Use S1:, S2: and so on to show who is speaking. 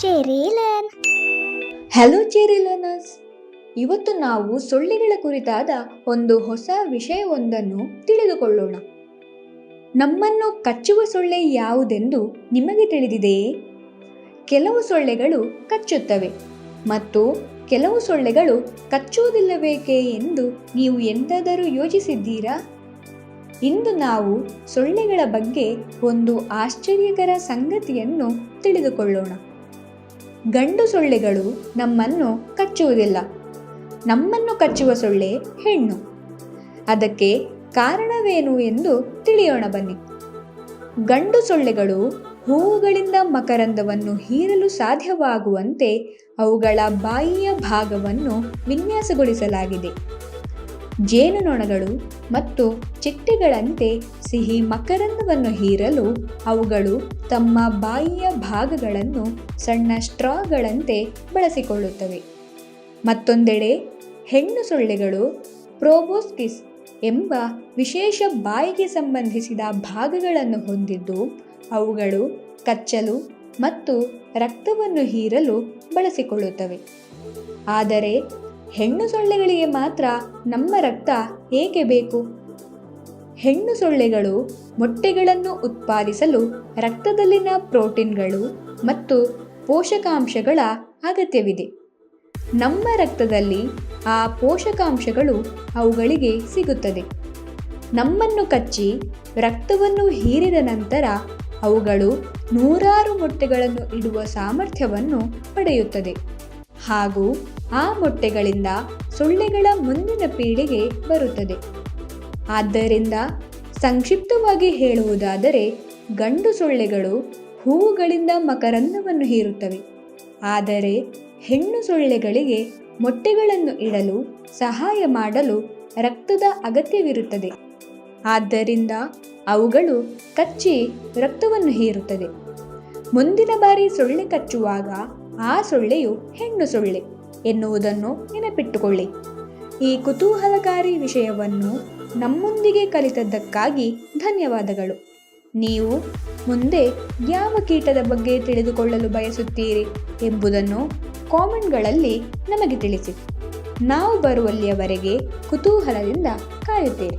S1: ಚೆರಿಲನ್
S2: hello ಚೇರಿ learners ಇವತ್ತು ನಾವು ಸೊಳ್ಳೆಗಳ ಕುರಿತಾದ ಒಂದು ಹೊಸ ವಿಷಯವೊಂದನ್ನು ತಿಳಿದುಕೊಳ್ಳೋಣ. ನಮ್ಮನ್ನು ಕಚ್ಚುವ ಸೊಳ್ಳೆ ಯಾವುದೆಂದು ನಿಮಗೆ ತಿಳಿದಿದೆಯೇ? ಕೆಲವು ಸೊಳ್ಳೆಗಳು ಕಚ್ಚುತ್ತವೆ ಮತ್ತು ಕೆಲವು ಸೊಳ್ಳೆಗಳು ಕಚ್ಚುವುದಿಲ್ಲಬೇಕೇ ಎಂದು ನೀವು ಎಂದಾದರೂ ಯೋಚಿಸಿದ್ದೀರಾ? ಇಂದು ನಾವು ಸೊಳ್ಳೆಗಳ ಬಗ್ಗೆ ಒಂದು ಆಶ್ಚರ್ಯಕರ ಸಂಗತಿಯನ್ನು ತಿಳಿದುಕೊಳ್ಳೋಣ. ಗಂಡು ಸೊಳ್ಳೆಗಳು ನಮ್ಮನ್ನು ಕಚ್ಚುವುದಿಲ್ಲ. ನಮ್ಮನ್ನು ಕಚ್ಚುವ ಸೊಳ್ಳೆ ಹೆಣ್ಣು. ಅದಕ್ಕೆ ಕಾರಣವೇನು ಎಂದು ತಿಳಿಯೋಣ ಬನ್ನಿ. ಗಂಡು ಸೊಳ್ಳೆಗಳು ಹೂವುಗಳಿಂದ ಮಕರಂದವನ್ನು ಹೀರಲು ಸಾಧ್ಯವಾಗುವಂತೆ ಅವುಗಳ ಬಾಯಿಯ ಭಾಗವನ್ನು ವಿನ್ಯಾಸಗೊಳಿಸಲಾಗಿದೆ. ಜೇನುನೊಣಗಳು ಮತ್ತು ಚಿಟ್ಟೆಗಳಂತೆ ಸಿಹಿ ಮಕರಂದವನ್ನು ಹೀರಲು ಅವುಗಳು ತಮ್ಮ ಬಾಯಿಯ ಭಾಗಗಳನ್ನು ಸಣ್ಣ ಸ್ಟ್ರಾಗಳಂತೆ ಬಳಸಿಕೊಳ್ಳುತ್ತವೆ. ಮತ್ತೊಂದೆಡೆ ಹೆಣ್ಣು ಸೊಳ್ಳೆಗಳು, ಪ್ರೋಬೋಸ್ಕಿಸ್ ಎಂಬ ವಿಶೇಷ ಬಾಯಿಗೆ ಸಂಬಂಧಿಸಿದ ಭಾಗಗಳನ್ನು ಹೊಂದಿದ್ದು ಅವುಗಳು ಕಚ್ಚಲು ಮತ್ತು ರಕ್ತವನ್ನು ಹೀರಲು ಬಳಸಿಕೊಳ್ಳುತ್ತವೆ. ಆದರೆ ಹೆಣ್ಣು ಸೊಳ್ಳೆಗಳಿಗೆ ಮಾತ್ರ ನಮ್ಮ ರಕ್ತ ಏಕೆ ಬೇಕು? ಹೆಣ್ಣು ಸೊಳ್ಳೆಗಳು ಮೊಟ್ಟೆಗಳನ್ನು ಉತ್ಪಾದಿಸಲು ರಕ್ತದಲ್ಲಿನ ಪ್ರೋಟೀನ್ಗಳು ಮತ್ತು ಪೋಷಕಾಂಶಗಳ ಅಗತ್ಯವಿದೆ. ನಮ್ಮ ರಕ್ತದಲ್ಲಿ ಆ ಪೋಷಕಾಂಶಗಳು ಅವುಗಳಿಗೆ ಸಿಗುತ್ತದೆ. ನಮ್ಮನ್ನು ಕಚ್ಚಿ ರಕ್ತವನ್ನು ಹೀರಿದ ನಂತರ ಅವುಗಳು ನೂರಾರು ಮೊಟ್ಟೆಗಳನ್ನು ಇಡುವ ಸಾಮರ್ಥ್ಯವನ್ನು ಪಡೆಯುತ್ತದೆ. ಹಾಗೂ ಆ ಮೊಟ್ಟೆಗಳಿಂದ ಸೊಳ್ಳೆಗಳ ಮುಂದಿನ ಪೀಳಿಗೆ ಬರುತ್ತದೆ. ಆದ್ದರಿಂದ ಸಂಕ್ಷಿಪ್ತವಾಗಿ ಹೇಳುವುದಾದರೆ, ಗಂಡು ಸೊಳ್ಳೆಗಳು ಹೂವುಗಳಿಂದ ಮಕರಂದವನ್ನು ಹೀರುತ್ತವೆ. ಆದರೆ ಹೆಣ್ಣು ಸೊಳ್ಳೆಗಳಿಗೆ ಮೊಟ್ಟೆಗಳನ್ನು ಇಡಲು ಸಹಾಯ ಮಾಡಲು ರಕ್ತದ ಅಗತ್ಯವಿರುತ್ತದೆ. ಆದ್ದರಿಂದ ಅವುಗಳು ಕಚ್ಚಿ ರಕ್ತವನ್ನು ಹೀರುತ್ತದೆ ಮುಂದಿನ ಬಾರಿ ಸೊಳ್ಳೆ ಕಚ್ಚುವಾಗ ಆ ಸೊಳ್ಳೆಯು ಹೆಣ್ಣು ಸೊಳ್ಳೆ ಎನ್ನುವುದನ್ನು ನೆನಪಿಟ್ಟುಕೊಳ್ಳಿ. ಈ ಕುತೂಹಲಕಾರಿ ವಿಷಯವನ್ನು ನಮ್ಮೊಂದಿಗೆ ಕಲಿತದ್ದಕ್ಕಾಗಿ ಧನ್ಯವಾದಗಳು. ನೀವು ಮುಂದೆ ಯಾವ ಕೀಟದ ಬಗ್ಗೆ ತಿಳಿದುಕೊಳ್ಳಲು ಬಯಸುತ್ತೀರಿ ಎಂಬುದನ್ನು ಕಾಮೆಂಟ್ಗಳಲ್ಲಿ ನಮಗೆ ತಿಳಿಸಿ. ನಾವು ಬರುವಲ್ಲಿಯವರೆಗೆ ಕುತೂಹಲದಿಂದ ಕಾಯುತ್ತೇವೆ.